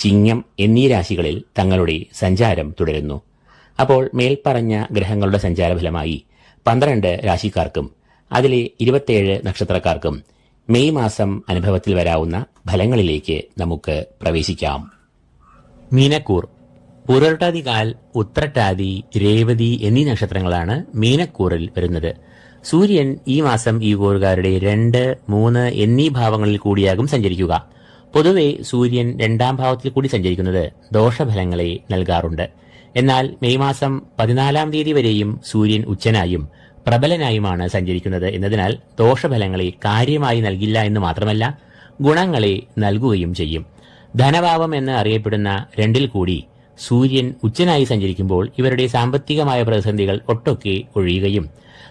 ചിങ്ങം എന്നീ രാശികളിൽ തങ്ങളുടെ സഞ്ചാരം തുടരുന്നു. അപ്പോൾ മേൽപ്പറഞ്ഞ ഗ്രഹങ്ങളുടെ സഞ്ചാരഫലമായി പന്ത്രണ്ട് രാശിക്കാർക്കും അതിലെ ഇരുപത്തിയേഴ് നക്ഷത്രക്കാർക്കും മെയ് മാസം അനുഭവത്തിൽ വരാവുന്ന ഫലങ്ങളിലേക്ക് നമുക്ക് പ്രവേശിക്കാം. മീനക്കൂർ. പുരട്ടാതികാൽ ഉത്രട്ടാതി രേവതി എന്നീ നക്ഷത്രങ്ങളാണ് മീനക്കൂറിൽ വരുന്നത്. സൂര്യൻ ഈ മാസം ഈ കൂറുകാരുടെ രണ്ട് മൂന്ന് എന്നീ ഭാവങ്ങളിൽ കൂടിയാകും സഞ്ചരിക്കുക. പൊതുവെ സൂര്യൻ രണ്ടാം ഭാവത്തിൽ കൂടി സഞ്ചരിക്കുന്നത് ദോഷഫലങ്ങളെ നൽകാറുണ്ട്. എന്നാൽ മെയ് മാസം പതിനാലാം തീയതി വരെയും സൂര്യൻ ഉച്ചനായും പ്രബലനായുമാണ് സഞ്ചരിക്കുന്നത് എന്നതിനാൽ ദോഷഫലങ്ങളെ കാര്യമായി നൽകില്ല എന്ന് മാത്രമല്ല ഗുണങ്ങളെ നൽകുകയും ചെയ്യും. ധനഭാവം എന്ന് അറിയപ്പെടുന്ന രണ്ടിൽ കൂടി സൂര്യൻ ഉച്ചനായി സഞ്ചരിക്കുമ്പോൾ ഇവരുടെ സാമ്പത്തികമായ പ്രതിസന്ധികൾ ഒട്ടൊക്കെ ഒഴിയുകയും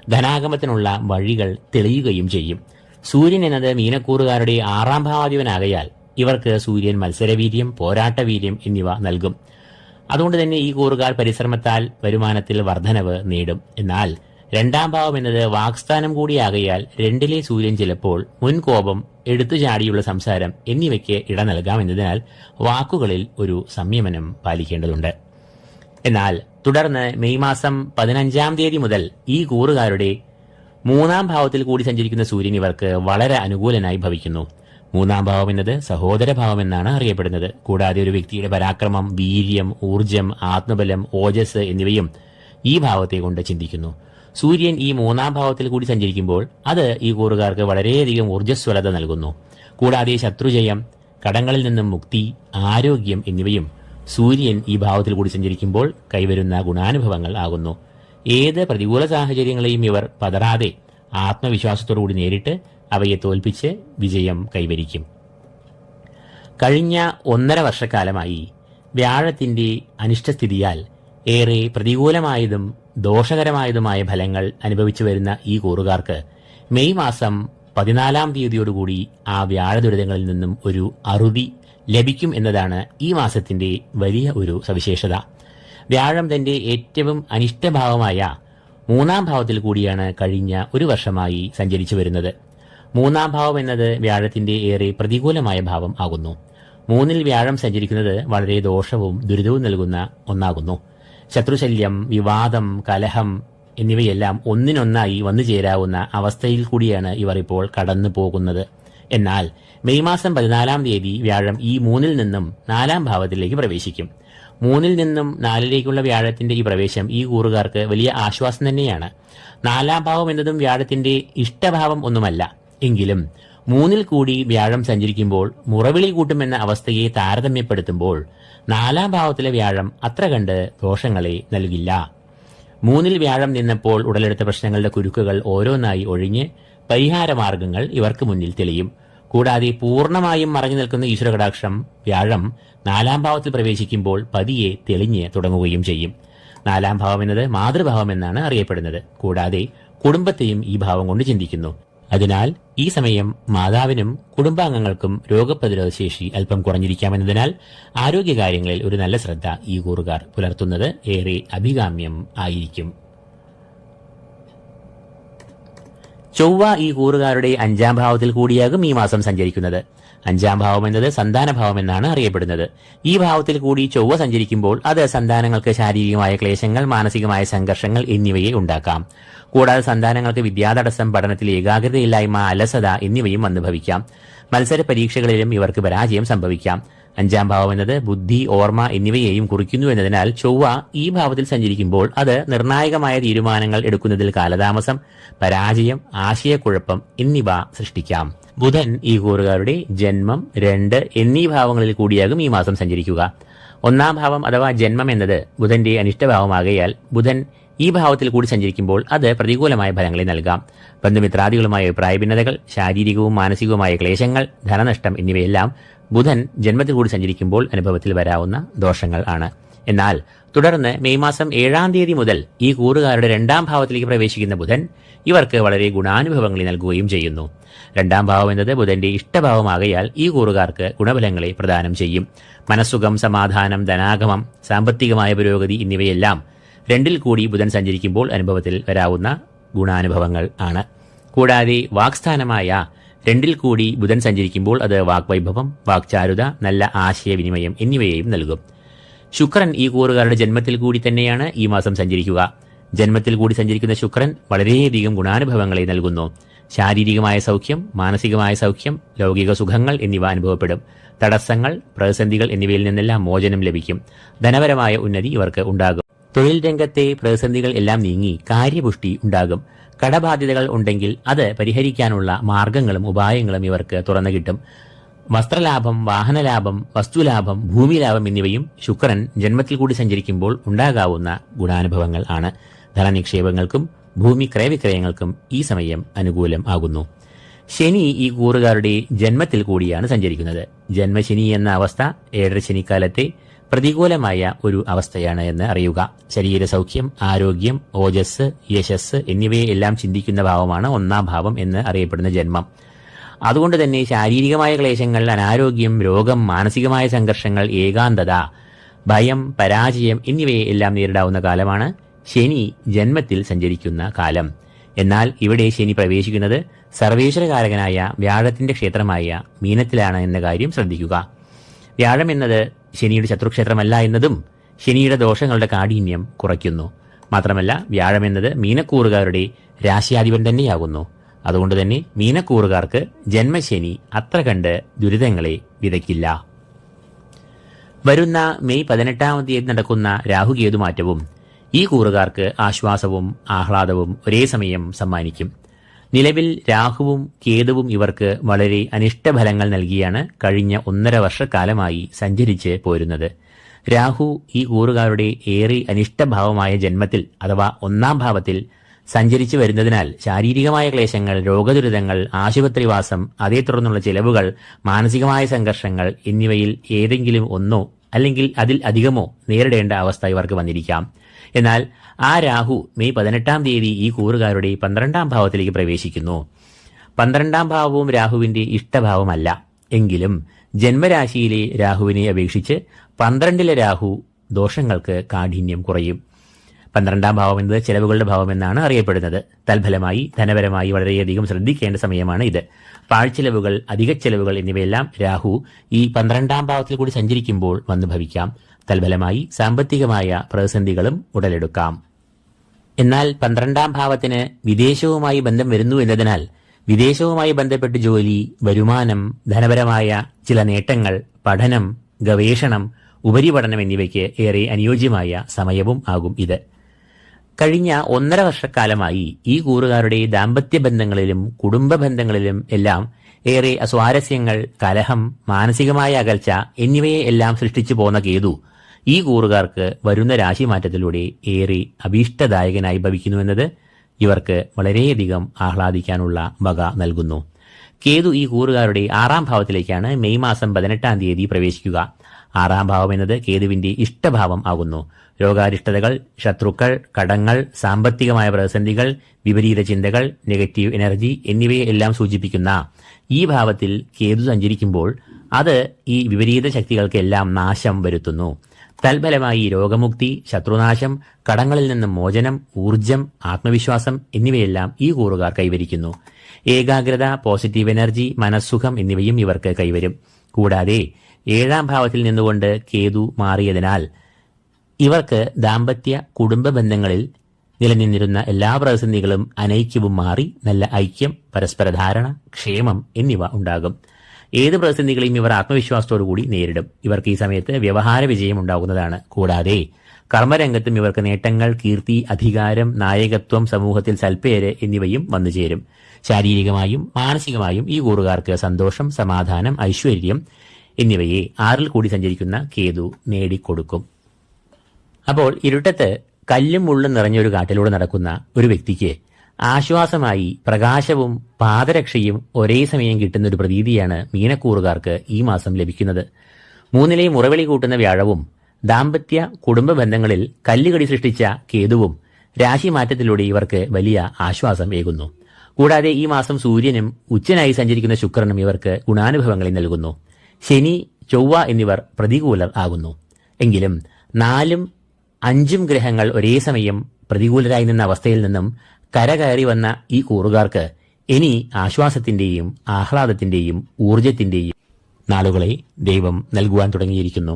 ധനാഗമത്തിനുള്ള വഴികൾ തെളിയുകയും ചെയ്യും. സൂര്യൻ എന്നത് മീനക്കൂറുകാരുടെ ആറാം ഭാവാധിപനാകയാൽ ഇവർക്ക് സൂര്യൻ മത്സരവീര്യം പോരാട്ടവീര്യം എന്നിവ നൽകും. അതുകൊണ്ട് തന്നെ ഈ കൂറുകാർ പരിശ്രമത്താൽ വരുമാനത്തിൽ വർധനവ് നേടും. എന്നാൽ രണ്ടാം ഭാവം എന്നത് വാക്സ്ഥാനം കൂടിയാകയാൽ രണ്ടിലെ സൂര്യൻ ചിലപ്പോൾ മുൻകോപം എടുത്തുചാടിയുള്ള സംസാരം എന്നിവയ്ക്ക് ഇട നൽകാമെന്നതിനാൽ വാക്കുകളിൽ ഒരു സംയമനം പാലിക്കേണ്ടതുണ്ട്. എന്നാൽ തുടർന്ന് മെയ് മാസം പതിനഞ്ചാം തീയതി മുതൽ ഈ കൂറുകാരുടെ മൂന്നാം ഭാവത്തിൽ കൂടി സഞ്ചരിക്കുന്ന സൂര്യൻ ഇവർക്ക് വളരെ അനുകൂലനായി ഭവിക്കുന്നു. മൂന്നാം ഭാവം എന്നത് സഹോദരഭാവം എന്നാണ് അറിയപ്പെടുന്നത്. കൂടാതെ ഒരു വ്യക്തിയുടെ പരാക്രമം വീര്യം ഊർജം ആത്മബലം ഓജസ് എന്നിവയും ഈ ഭാവത്തെ കൊണ്ട് ചിന്തിക്കുന്നു. സൂര്യൻ ഈ മൂന്നാം ഭാവത്തിൽ കൂടി സഞ്ചരിക്കുമ്പോൾ അത് ഈ കൂറുകാർക്ക് വളരെയധികം ഊർജസ്വലത നൽകുന്നു. കൂടാതെ ശത്രുജയം കടങ്ങളിൽ നിന്നും മുക്തി ആരോഗ്യം എന്നിവയും സൂര്യൻ ഈ ഭാവത്തിൽ കൂടി സഞ്ചരിക്കുമ്പോൾ കൈവരുന്ന ഗുണാനുഭവങ്ങൾ ആകുന്നു. ഏത് പ്രതികൂല സാഹചര്യങ്ങളെയും ഇവർ പതറാതെ ആത്മവിശ്വാസത്തോടുകൂടി നേരിട്ട് അവയെ തോൽപ്പിച്ച് വിജയം കൈവരിക്കും. കഴിഞ്ഞ ഒന്നര വർഷക്കാലമായി വ്യാഴത്തിന്റെ അനിഷ്ടസ്ഥിതിയാൽ ഏറെ പ്രതികൂലമായതും ദോഷകരമായതുമായ ഫലങ്ങൾ അനുഭവിച്ചു വരുന്ന ഈ കൂറുകാർക്ക് മെയ് മാസം പതിനാലാം തീയതിയോടുകൂടി ആ വ്യാഴ ദുരിതങ്ങളിൽ നിന്നും ഒരു അറുതി ലഭിക്കും എന്നതാണ് ഈ മാസത്തിന്റെ വലിയ ഒരു സവിശേഷത. വ്യാഴം തന്റെ ഏറ്റവും അനിഷ്ടഭാവമായ മൂന്നാം ഭാവത്തിൽ കൂടിയാണ് കഴിഞ്ഞ ഒരു വർഷമായി സഞ്ചരിച്ചു വരുന്നത്. മൂന്നാം ഭാവം എന്നത് വ്യാഴത്തിന്റെ ഏറെ പ്രതികൂലമായ ഭാവം ആകുന്നു. മൂന്നിൽ വ്യാഴം സഞ്ചരിക്കുന്നത് വളരെ ദോഷവും ദുരിതവും നൽകുന്ന ഒന്നാകുന്നു. ശത്രുശല്യം വിവാദം കലഹം എന്നിവയെല്ലാം ഒന്നിനൊന്നായി വന്നു ചേരാവുന്ന അവസ്ഥയിൽ കൂടിയാണ് ഇവർ ഇപ്പോൾ കടന്നു പോകുന്നത്. എന്നാൽ മെയ് മാസം പതിനാലാം തീയതി വ്യാഴം ഈ മൂന്നിൽ നിന്നും നാലാം ഭാവത്തിലേക്ക് പ്രവേശിക്കും. മൂന്നിൽ നിന്നും നാലിലേക്കുള്ള വ്യാഴത്തിന്റെ ഈ പ്രവേശം ഈ കൂറുകാർക്ക് വലിയ ആശ്വാസം തന്നെയാണ്. നാലാം ഭാവം എന്നതും വ്യാഴത്തിന്റെ ഇഷ്ടഭാവം ഒന്നുമല്ല. എങ്കിലും മൂന്നിൽ കൂടി വ്യാഴം സഞ്ചരിക്കുമ്പോൾ മുറവിളി കൂട്ടുമെന്ന അവസ്ഥയെ താരതമ്യപ്പെടുത്തുമ്പോൾ നാലാം ഭാവത്തിലെ വ്യാഴം അത്ര കണ്ട് ദോഷങ്ങളെ നൽകില്ല. മൂന്നിൽ വ്യാഴം നിന്നപ്പോൾ ഉടലെടുത്ത പ്രശ്നങ്ങളുടെ കുരുക്കുകൾ ഓരോന്നായി ഒഴിഞ്ഞ് പരിഹാരമാർഗങ്ങൾ ഇവർക്ക് മുന്നിൽ തെളിയും. കൂടാതെ പൂർണമായും മറഞ്ഞു നിൽക്കുന്ന ഈശ്വരകടാക്ഷം വ്യാഴം നാലാം ഭാവത്തിൽ പ്രവേശിക്കുമ്പോൾ പതിയെ തെളിഞ്ഞ് തുടങ്ങുകയും ചെയ്യും. നാലാം ഭാവം എന്നത് മാതൃഭാവം എന്നാണ് അറിയപ്പെടുന്നത്. കൂടാതെ കുടുംബത്തെയും ഈ ഭാവം കൊണ്ട് ചിന്തിക്കുന്നു. അതിനാൽ ഈ സമയം മാതാവിനും കുടുംബാംഗങ്ങൾക്കും രോഗപ്രതിരോധ ശേഷി അല്പം കുറഞ്ഞിരിക്കാമെന്നതിനാൽ ആരോഗ്യകാര്യങ്ങളിൽ ഒരു നല്ല ശ്രദ്ധ ഈ കൂറുകാർ പുലർത്തുന്നത് ഏറെ അഭികാമ്യം ആയിരിക്കും. ചൊവ്വ ഈ കൂറുകാരുടെ അഞ്ചാം ഭാവത്തിൽ കൂടിയാകും ഈ മാസം സഞ്ചരിക്കുന്നത്. അഞ്ചാം ഭാവം എന്നത് സന്താന ഭാവം എന്നാണ് അറിയപ്പെടുന്നത്. ഈ ഭാവത്തിൽ കൂടി ചൊവ്വ സഞ്ചരിക്കുമ്പോൾ അത് സന്താനങ്ങൾക്ക് ശാരീരികമായ ക്ലേശങ്ങൾ മാനസികമായ സംഘർഷങ്ങൾ എന്നിവയെ ഉണ്ടാക്കാം. കൂടാതെ സന്താനങ്ങൾക്ക് വിദ്യാതടസ്സം പഠനത്തിൽ ഏകാഗ്രതയില്ലായ്മ അലസത എന്നിവയും വന്നു ഭവിക്കാം. മത്സര പരീക്ഷകളിലും ഇവർക്ക് പരാജയം സംഭവിക്കാം. അഞ്ചാം ഭാവം എന്നത് ബുദ്ധി ഓർമ്മ എന്നിവയെയും കുറിക്കുന്നു എന്നതിനാൽ ചൊവ്വ ഈ ഭാവത്തിൽ സഞ്ചരിക്കുമ്പോൾ അത് നിർണായകമായ തീരുമാനങ്ങൾ എടുക്കുന്നതിൽ കാലതാമസം പരാജയം ആശയക്കുഴപ്പം എന്നിവ സൃഷ്ടിക്കാം. ബുധൻ ഈ കൂറുകാരുടെ ജന്മം രണ്ട് എന്നീ ഭാവങ്ങളിൽ കൂടിയാകും ഈ മാസം സഞ്ചരിക്കുക. ഒന്നാം ഭാവം അഥവാ ജന്മം എന്നത് ബുധന്റെ അനിഷ്ടഭാവമാകയാൽ ബുധൻ ഈ ഭാവത്തിൽ കൂടി സഞ്ചരിക്കുമ്പോൾ അത് പ്രതികൂലമായ ഫലങ്ങളെ നൽകാം. ബന്ധുമിത്രാദികളുമായ അഭിപ്രായ ഭിന്നതകൾ ശാരീരികവും മാനസികവുമായ ക്ലേശങ്ങൾ ധനനഷ്ടം എന്നിവയെല്ലാം ബുധൻ ജന്മത്തിൽ കൂടി സഞ്ചരിക്കുമ്പോൾ അനുഭവത്തിൽ വരാവുന്ന ദോഷങ്ങൾ ആണ്. എന്നാൽ തുടർന്ന് മെയ് മാസം ഏഴാം തീയതി മുതൽ ഈ കൂറുകാരുടെ രണ്ടാം ഭാവത്തിലേക്ക് പ്രവേശിക്കുന്ന ബുധൻ ഇവർക്ക് വളരെ ഗുണാനുഭവങ്ങളെ നൽകുകയും ചെയ്യുന്നു. രണ്ടാം ഭാവം എന്നത് ബുധന്റെ ഇഷ്ടഭാവമാകയാൽ ഈ കൂറുകാർക്ക് ഗുണഫലങ്ങളെ പ്രദാനം ചെയ്യും. മനസ്സുഖം സമാധാനം ധനാഗമം സാമ്പത്തികമായ പുരോഗതി എന്നിവയെല്ലാം രണ്ടിൽ കൂടി ബുധൻ സഞ്ചരിക്കുമ്പോൾ അനുഭവത്തിൽ വരാവുന്ന ഗുണാനുഭവങ്ങൾ ആണ്. കൂടാതെ വാക്സ്ഥാനമായ രണ്ടിൽ കൂടി ബുധൻ സഞ്ചരിക്കുമ്പോൾ അത് വാക്വൈഭവം വാക്ചാരുത നല്ല ആശയവിനിമയം എന്നിവയെയും നൽകും. ശുക്രൻ ഈ കൂറുകാരുടെ ജന്മത്തിൽ കൂടി തന്നെയാണ് ഈ മാസം സഞ്ചരിക്കുക. ജന്മത്തിൽ കൂടി സഞ്ചരിക്കുന്ന ശുക്രൻ വളരെയധികം ഗുണാനുഭവങ്ങളെ നൽകുന്നു. ശാരീരികമായ സൗഖ്യം മാനസികമായ സൗഖ്യം ലൗകിക സുഖങ്ങൾ എന്നിവ അനുഭവപ്പെടും. തടസ്സങ്ങൾ പ്രതിസന്ധികൾ എന്നിവയിൽ നിന്നെല്ലാം മോചനം ലഭിക്കും. ധനപരമായ ഉന്നതി ഇവർക്ക് ഉണ്ടാകും. തൊഴിൽ രംഗത്തെ പ്രതിസന്ധികൾ എല്ലാം നീങ്ങി കാര്യപുഷ്ടി ഉണ്ടാകും. കടബാധ്യതകൾ ഉണ്ടെങ്കിൽ അത് പരിഹരിക്കാനുള്ള മാർഗങ്ങളും ഉപായങ്ങളും ഇവർക്ക് തുറന്നു കിട്ടും. വസ്ത്രലാഭം വാഹനലാഭം വസ്തുലാഭം ഭൂമിലാഭം എന്നിവയും ശുക്രൻ ജന്മത്തിൽ കൂടി സഞ്ചരിക്കുമ്പോൾ ഉണ്ടാകാവുന്ന ഗുണാനുഭവങ്ങൾ ആണ്. ധനനിക്ഷേപങ്ങൾക്കും ഭൂമി ക്രയവിക്രയങ്ങൾക്കും ഈ സമയം അനുകൂലം ആകുന്നു. ശനി ഈ കൂറുകാരുടെ ജന്മത്തിൽ കൂടിയാണ് സഞ്ചരിക്കുന്നത്. ജന്മശനി എന്ന അവസ്ഥ ഏഴര ശനിക്കാലത്തെ പ്രതികൂലമായ ഒരു അവസ്ഥയാണ് എന്ന് അറിയുക. ശരീര സൗഖ്യം ആരോഗ്യം ഓജസ് യശസ് എന്നിവയെല്ലാം ചിന്തിക്കുന്ന ഭാവമാണ് ഒന്നാം ഭാവം എന്ന് അറിയപ്പെടുന്ന ജന്മം. അതുകൊണ്ട് തന്നെ ശാരീരികമായ ക്ലേശങ്ങൾ അനാരോഗ്യം രോഗം മാനസികമായ സംഘർഷങ്ങൾ ഏകാന്തത ഭയം പരാജയം എന്നിവയെ എല്ലാം നേരിടാവുന്ന കാലമാണ് ശനി ജന്മത്തിൽ സഞ്ചരിക്കുന്ന കാലം. എന്നാൽ ഇവിടെ ശനി പ്രവേശിക്കുന്നത് സർവേശ്വരകാരകനായ വ്യാഴത്തിന്റെ ക്ഷേത്രമായ മീനത്തിലാണ് എന്ന കാര്യം ശ്രദ്ധിക്കുക. വ്യാഴം എന്നത് ശനിയുടെ ശത്രുക്ഷേത്രമല്ല എന്നതും ശനിയുടെ ദോഷങ്ങളുടെ കാഠിന്യം കുറയ്ക്കുന്നു. മാത്രമല്ല വ്യാഴം എന്നത് മീനക്കൂറുകാരുടെ രാശിയാധിപൻ തന്നെയാകുന്നു. അതുകൊണ്ട് തന്നെ മീനക്കൂറുകാർക്ക് ജന്മശനി അത്ര കണ്ട് ദുരിതങ്ങളെ വിതയ്ക്കില്ല. വരുന്ന മെയ് പതിനെട്ടാം തീയതി നടക്കുന്ന രാഹുകേതു മാറ്റവും ഈ കൂറുകാർക്ക് ആശ്വാസവും ആഹ്ലാദവും ഒരേ സമയം സമ്മാനിക്കും. നിലവിൽ രാഹുവും കേതുവും ഇവർക്ക് വളരെ അനിഷ്ടഫലങ്ങൾ നൽകിയാണ് കഴിഞ്ഞ ഒന്നര വർഷക്കാലമായി സഞ്ചരിച്ച് പോരുന്നത്. രാഹു ഈ കൂറുകാരുടെ ഏറെ അനിഷ്ടഭാവമായ ജന്മത്തിൽ അഥവാ ഒന്നാം ഭാവത്തിൽ സഞ്ചരിച്ചു വരുന്നതിനാൽ ശാരീരികമായ ക്ലേശങ്ങൾ രോഗദുരിതങ്ങൾ ആശുപത്രിവാസം അതേ തുടർന്നുള്ള ചിലവുകൾ മാനസികമായ സംഘർഷങ്ങൾ എന്നിവയിൽ ഏതെങ്കിലും ഒന്നോ അല്ലെങ്കിൽ അതിൽ അധികമോ നേരിടേണ്ട അവസ്ഥ ഇവർക്ക് വന്നിരിക്കാം. എന്നാൽ ആ രാഹു മെയ് പതിനെട്ടാം തീയതി ഈ കൂറുകാരുടെ പന്ത്രണ്ടാം ഭാവത്തിലേക്ക് പ്രവേശിക്കുന്നു. പന്ത്രണ്ടാം ഭാവവും രാഹുവിന്റെ ഇഷ്ടഭാവമല്ല. എങ്കിലും ജന്മരാശിയിലെ രാഹുവിനെ അപേക്ഷിച്ച് പന്ത്രണ്ടിലെ രാഹു ദോഷങ്ങൾക്ക് കാഠിന്യം കുറയും. പന്ത്രണ്ടാം ഭാവം എന്നത് ചെലവുകളുടെ ഭാവം എന്നാണ് അറിയപ്പെടുന്നത്. തൽഫലമായി ധനപരമായി വളരെയധികം ശ്രദ്ധിക്കേണ്ട സമയമാണ് ഇത്. പാഴ്ചെലവുകൾ അധിക ചെലവുകൾ എന്നിവയെല്ലാം രാഹു ഈ പന്ത്രണ്ടാം ഭാവത്തിൽ കൂടി സഞ്ചരിക്കുമ്പോൾ വന്നു ഭവിക്കാം. തൽഫലമായി സാമ്പത്തികമായ പ്രതിസന്ധികളും ഉടലെടുക്കാം. എന്നാൽ പന്ത്രണ്ടാം ഭാവത്തിന് വിദേശവുമായി ബന്ധം വരുന്നു എന്നതിനാൽ വിദേശവുമായി ബന്ധപ്പെട്ട് ജോലി വരുമാനം ധനപരമായ ചില നേട്ടങ്ങൾ പഠനം ഗവേഷണം ഉപരിപഠനം എന്നിവയ്ക്ക് ഏറെ അനുയോജ്യമായ സമയവും ആകും ഇത്. കഴിഞ്ഞ ഒന്നര വർഷക്കാലമായി ഈ കൂറുകാരുടെ ദാമ്പത്യ ബന്ധങ്ങളിലും കുടുംബ ബന്ധങ്ങളിലും എല്ലാം ഏറെ അസ്വാരസ്യങ്ങൾ കലഹം മാനസികമായ അകൽച്ച എന്നിവയെ എല്ലാം സൃഷ്ടിച്ചു പോന്ന കേതു ഈ കൂറുകാർക്ക് വരുന്ന രാശി മാറ്റത്തിലൂടെ ഏറെ അഭീഷ്ടദായകനായി ഭവിക്കുന്നുവെന്നത് ഇവർക്ക് വളരെയധികം ആഹ്ലാദിക്കാനുള്ള വക നൽകുന്നു. കേതു ഈ കൂറുകാരുടെ ആറാം ഭാവത്തിലേക്കാണ് മെയ് മാസം പതിനെട്ടാം തീയതി പ്രവേശിക്കുക. ആറാം ഭാവം എന്നത് കേതുവിന്റെ ഇഷ്ടഭാവം ആകുന്നു. രോഗാരിഷ്ടതകൾ ശത്രുക്കൾ കടങ്ങൾ സാമ്പത്തികമായ പ്രതിസന്ധികൾ വിപരീത ചിന്തകൾ നെഗറ്റീവ് എനർജി എന്നിവയെ എല്ലാം സൂചിപ്പിക്കുന്ന ഈ ഭാവത്തിൽ കേതു സഞ്ചരിക്കുമ്പോൾ അത് ഈ വിപരീത ശക്തികൾക്കെല്ലാം നാശം വരുത്തുന്നു. തൽഫലമായി രോഗമുക്തി ശത്രുനാശം കടങ്ങളിൽ നിന്ന് മോചനം ഊർജം ആത്മവിശ്വാസം എന്നിവയെല്ലാം ഈ കൂറുകാർ കൈവരിക്കുന്നു. ഏകാഗ്രത പോസിറ്റീവ് എനർജി മനസ്സുഖം എന്നിവയും ഇവർക്ക് കൈവരും. കൂടാതെ ഏഴാം ഭാവത്തിൽ നിന്നുകൊണ്ട് കേതു മാറിയതിനാൽ ഇവർക്ക് ദാമ്പത്യ കുടുംബ ബന്ധങ്ങളിൽ നിലനിന്നിരുന്ന എല്ലാ പ്രതിസന്ധികളും അനൈക്യവും മാറി നല്ല ഐക്യം പരസ്പര ധാരണ ക്ഷേമം എന്നിവ ഉണ്ടാകും. ഏത് പ്രതിസന്ധികളെയും ഇവർ ആത്മവിശ്വാസത്തോടുകൂടി നേരിടും. ഇവർക്ക് ഈ സമയത്ത് വ്യവഹാര വിജയം ഉണ്ടാകുന്നതാണ്. കൂടാതെ കർമ്മരംഗത്തും ഇവർക്ക് നേട്ടങ്ങൾ കീർത്തി അധികാരം നായകത്വം സമൂഹത്തിൽ സൽപ്പേര് എന്നിവയും വന്നുചേരും ശാരീരികമായും മാനസികമായും ഈ കൂറുകാർക്ക് സന്തോഷം സമാധാനം ഐശ്വര്യം എന്നിവയെ ആറിൽ കൂടി സഞ്ചരിക്കുന്ന കേതു നേടിക്കൊടുക്കും. അപ്പോൾ ഇരുട്ടത്ത് കല്ലും മുള്ളും നിറഞ്ഞൊരു കാട്ടിലൂടെ നടക്കുന്ന ഒരു വ്യക്തിക്ക് ആശ്വാസമായി പ്രകാശവും പാദരക്ഷയും ഒരേ സമയം കിട്ടുന്ന ഒരു പ്രതീതിയാണ് മീനക്കൂറുകാർക്ക് ഈ മാസം ലഭിക്കുന്നത്. മൂന്നിലെയും മുറവിളി കൂട്ടുന്ന വ്യാഴവും ദാമ്പത്യ കുടുംബ ബന്ധങ്ങളിൽ കല്ലുകടി സൃഷ്ടിച്ച കേതുവും രാശിമാറ്റത്തിലൂടെ ഇവർക്ക് വലിയ ആശ്വാസം ഏകുന്നു. കൂടാതെ ഈ മാസം സൂര്യനും ഉച്ചനായി സഞ്ചരിക്കുന്ന ശുക്രനും ഇവർക്ക് ഗുണാനുഭവങ്ങളെ നൽകുന്നു. ശനി ചൊവ്വ എന്നിവർ പ്രതികൂലർ ആകുന്നു. എങ്കിലും നാലും അഞ്ചും ഗ്രഹങ്ങൾ ഒരേ സമയം പ്രതികൂലരായി നിന്ന അവസ്ഥയിൽ നിന്നും കരകയറി വന്ന ഈ കൂറുകാർക്ക് ഇനി ആശ്വാസത്തിന്റെയും ആഹ്ലാദത്തിന്റെയും ഊർജത്തിന്റെയും നാളുകളെ ദൈവം നൽകുവാൻ തുടങ്ങിയിരിക്കുന്നു.